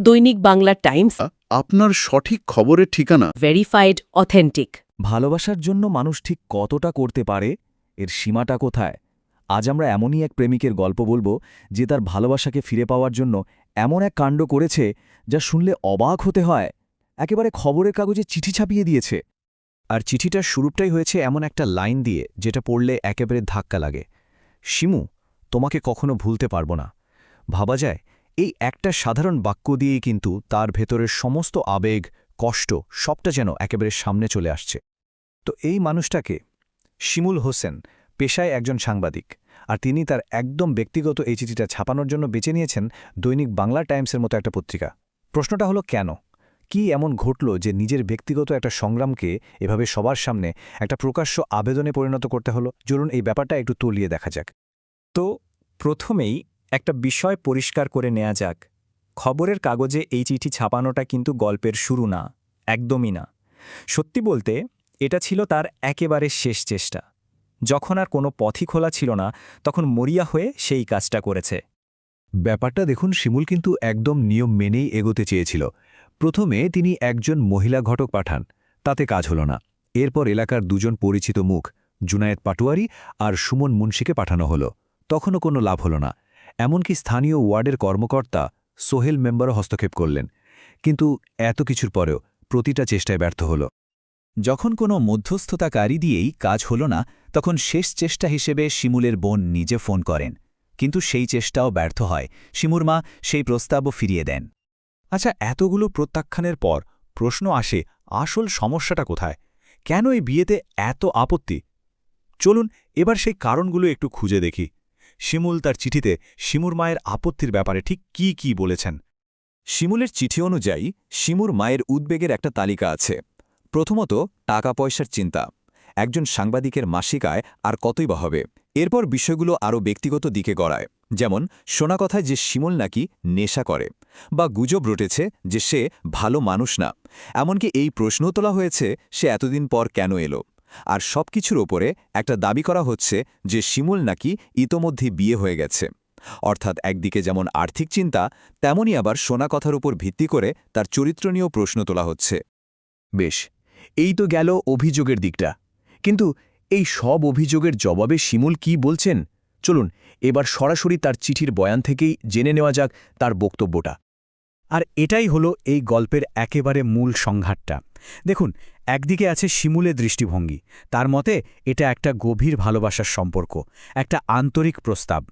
দৈনিক বাংলা টাইমস। আপনার সঠিক খবরের ঠিকানা? ভেরিফাইড অথেন্টিক ভালোবাসার জন্য মানুষ ঠিক কতটা করতে পারে? এর সীমাটা কোথায়? আজ আমরা এমনই এক প্রেমিকের গল্প বলব যে তার ভালোবাসাকে ফিরে পাওয়ার জন্য এমন এক কাণ্ড করেছে যা শুনলে অবাক হতে হয়। একেবারে খবরের কাগজে চিঠি ছাপিয়ে দিয়েছে। আর চিঠিটার শুরুটাই হয়েছে এমন একটা লাইন দিয়ে যেটা পড়লে একেবারে ধাক্কা লাগে। শিমু তোমাকে কখনো ভুলতে পারব না। ভাবা যায় এই একটা সাধারণ বাক্য দিয়েই কিন্তু তার ভেতরের সমস্ত আবেগ, কষ্ট সবটা যেন একেবারে সামনে চলে আসছে। তো এই মানুষটাকে শিমুল হোসেন পেশায় একজন সাংবাদিক আর তিনি তার একদম ব্যক্তিগত এই চিঠিটা ছাপানোর জন্য বেছে নিয়েছেন দৈনিক বাংলা টাইমসের মতো একটা পত্রিকা। প্রশ্নটা হলো, কেন? কি এমন ঘটল যে নিজের ব্যক্তিগত একটা সংগ্রামকে এভাবে সবার সামনে একটা প্রকাশ্য আবেদনে পরিণত করতে হলো? চলুন এই ব্যাপারটা একটু তলিয়ে দেখা যাক। তো প্রথমেই একটা বিষয় পরিষ্কার করে নেওয়া যাক। খবরের কাগজে এই চিঠি ছাপানোটা কিন্তু গল্পের শুরু না, একদমই না। সত্যি বলতে, এটা ছিল তার একেবারে শেষ চেষ্টা। যখন আর কোনো পথই খোলা ছিল না, তখন মরিয়া হয়ে সেই কাজটা করেছে। ব্যাপারটা দেখুন, শিমুল কিন্তু একদম নিয়ম মেনেই এগোতে চেয়েছিল। প্রথমে তিনি একজন মহিলা ঘটক পাঠান, তাতে কাজ হল না। এরপর এলাকার দুজন পরিচিত মুখ, জুনায়েদ পাটুয়ারি আর সুমন মুন্সিকে পাঠানো হলো। তখনও কোনো লাভ হল না। এমনকি স্থানীয় ওয়ার্ডের কর্মকর্তা সোহেল মেম্বারও হস্তক্ষেপ করলেন। কিন্তু এত কিছুর পরেও প্রতিটা চেষ্টায় ব্যর্থ হল। যখন কোনো মধ্যস্থতাকারী দিয়েই কাজ হল না, তখন শেষ চেষ্টা হিসেবে শিমুলের বোন নিজে ফোন করেন। কিন্তু সেই চেষ্টাও ব্যর্থ হয়। শিমুর মা সেই প্রস্তাবও ফিরিয়ে দেন। আচ্ছা এতগুলো প্রত্যাখ্যানের পর প্রশ্ন আসে, আসল সমস্যাটা কোথায়? কেন এই বিয়েতে এত আপত্তি? চলুন, এবার সেই কারণগুলো একটু খুঁজে দেখি। শিমুল তার চিঠিতে শিমুর মায়ের আপত্তির ব্যাপারে ঠিক কি কি বলেছেন। শিমুলের চিঠি অনুযায়ী শিমুর মায়ের উদ্বেগের একটা তালিকা আছে। প্রথমত টাকা পয়সার চিন্তা। একজন সাংবাদিকের মাসিক আয় আর কতই বা হবে। এরপর বিষয়গুলো আরও ব্যক্তিগত দিকে গড়ায়। যেমন, শোনা কথায় যে শিমুল নাকি নেশা করে বা গুজব রটেছে যে সে ভালো মানুষ না। এমনকি এই প্রশ্ন তোলা হয়েছে, সে এতদিন পর কেন এলো? আর সব কিছুর ওপরে একটা দাবি করা হচ্ছে যে শিমুল নাকি ইতোমধ্যে বিয়ে হয়ে গেছে। অর্থাৎ একদিকে যেমন আর্থিক চিন্তা, তেমনই আবার শোনা কথার উপর ভিত্তি করে তার চরিত্র নিয়েও প্রশ্ন তোলা হচ্ছে। বেশ, এই তো গেল অভিযোগের দিকটা। কিন্তু এই সব অভিযোগের জবাবে শিমুল কি বলছেন? চলুন, এবার সরাসরি তার চিঠির বয়ান থেকেই জেনে নেওয়া যাক তার বক্তব্যটা। আর এটাই হলো এই গল্পের একেবারে মূল সংঘাতটা। দেখুন, একদিকে আছে শিমুলে দৃষ্টিভঙ্গি। তার মতে, এটা একটা গভীর ভালোবাসার সম্পর্ক, একটা আন্তরিক প্রস্তাব।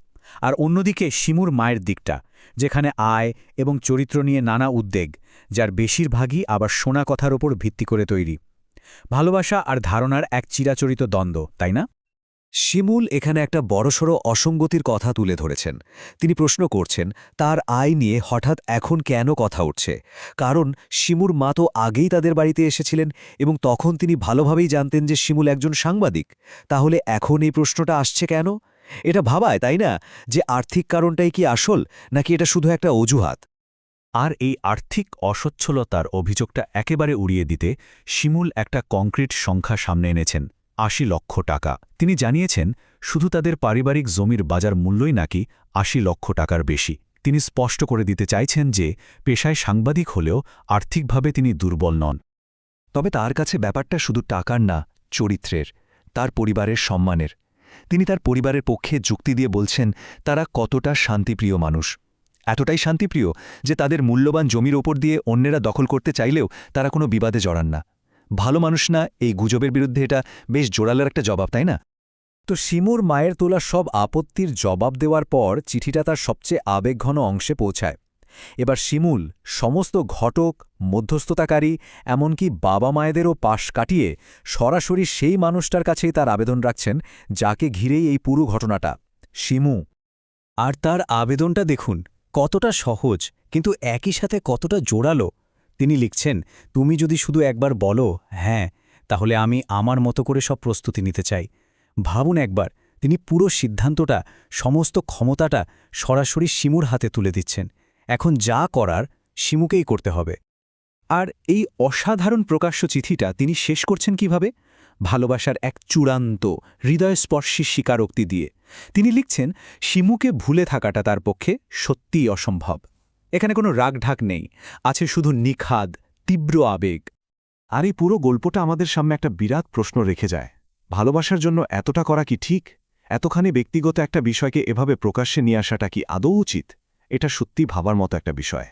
আর অন্যদিকে শিমুর মায়ের দিকটা, যেখানে আয় এবং চরিত্র নিয়ে নানা উদ্বেগ, যার বেশিরভাগই আবার শোনা কথার ওপর ভিত্তি করে তৈরি। ভালোবাসা আর ধারণার এক চিরাচরিত দ্বন্দ্ব, তাই না? শিমুল এখানে একটা বড়সড় অসঙ্গতির কথা তুলে ধরেছেন। তিনি প্রশ্ন করছেন, তার আয় নিয়ে হঠাৎ এখন কেন কথা উঠছে? কারণ শিমুর মা তো আগেই তাদের বাড়িতে এসেছিলেন এবং তখন তিনি ভালোভাবেই জানতেন যে শিমুল একজন সাংবাদিক। তাহলে এখন এই প্রশ্নটা আসছে কেন? এটা ভাবায়, তাই না? যে আর্থিক কারণটাই কি আসল, নাকি এটা শুধু একটা অজুহাত? আর এই আর্থিক অসচ্ছলতার অভিযোগটা একেবারে উড়িয়ে দিতে শিমুল একটা কংক্রিট সংখ্যা সামনে এনেছেন। আশি লক্ষ টাকা। তিনি জানিয়েছেন, শুধু তাদের পারিবারিক জমির বাজার মূল্যই নাকি আশি লক্ষ টাকার বেশি। তিনি স্পষ্ট করে দিতে চাইছেন যে, পেশায় সাংবাদিক হলেও আর্থিকভাবে তিনি দুর্বল নন। তবে তার কাছে ব্যাপারটা শুধু টাকার না, চরিত্রের, তার পরিবারের সম্মানের। তিনি তার পরিবারের পক্ষে যুক্তি দিয়ে বলছেন, তারা কতটা শান্তিপ্রিয় মানুষ। এতটাই শান্তিপ্রিয় যে তাদের মূল্যবান জমির ওপর দিয়ে অন্যেরা দখল করতে চাইলেও তারা কোনো বিবাদে জড়ান না। ভালো মানুষ না, এই গুজবের বিরুদ্ধে এটা বেশ জোরালোর একটা জবাব, তাই না? তো শিমুর মায়ের তোলা সব আপত্তির জবাব দেওয়ার পর চিঠিটা তার সবচেয়ে আবেগঘন অংশে পৌঁছায়। এবার শিমুল সমস্ত ঘটক, মধ্যস্থতাকারী, এমনকি বাবা মায়েদেরও পাশ কাটিয়ে সরাসরি সেই মানুষটার কাছেই তার আবেদন রাখছেন, যাকে ঘিরেই এই পুরো ঘটনাটা। শিমু, আর তার আবেদনটা দেখুন, কতটা সহজ, কিন্তু একই সাথে কতটা জোরালো। তিনি লিখছেন, তুমি যদি শুধু একবার বলো হ্যাঁ তাহলে আমি আমার মতো করে সব প্রস্তুতি নিতে চাই। ভাবুন একবার, তিনি পুরো সিদ্ধান্তটা, সমস্ত ক্ষমতাটা সরাসরি শিমুর হাতে তুলে দিচ্ছেন। এখন যা করার, শিমুকেই করতে হবে। আর এই অসাধারণ প্রকাশ্য চিঠিটা তিনি শেষ করছেন কীভাবে? ভালোবাসার এক চূড়ান্ত, হৃদয়স্পর্শী স্বীকারোক্তি দিয়ে। তিনি লিখছেন, শিমুকে ভুলে থাকাটা তার পক্ষে সত্যিই অসম্ভব। এখানে কোনো রাগঢাক নেই, আছে শুধু নিখাদ, তীব্র আবেগ। আর এই পুরো গল্পটা আমাদের সামনে একটা বিরাট প্রশ্ন রেখে যায়। ভালোবাসার জন্য এতটা করা কি ঠিক? এতখানি ব্যক্তিগত একটা বিষয়কে এভাবে প্রকাশ্যে নিয়ে আসাটা কি আদৌ উচিত? এটা সত্যি ভাবার মতো একটা বিষয়।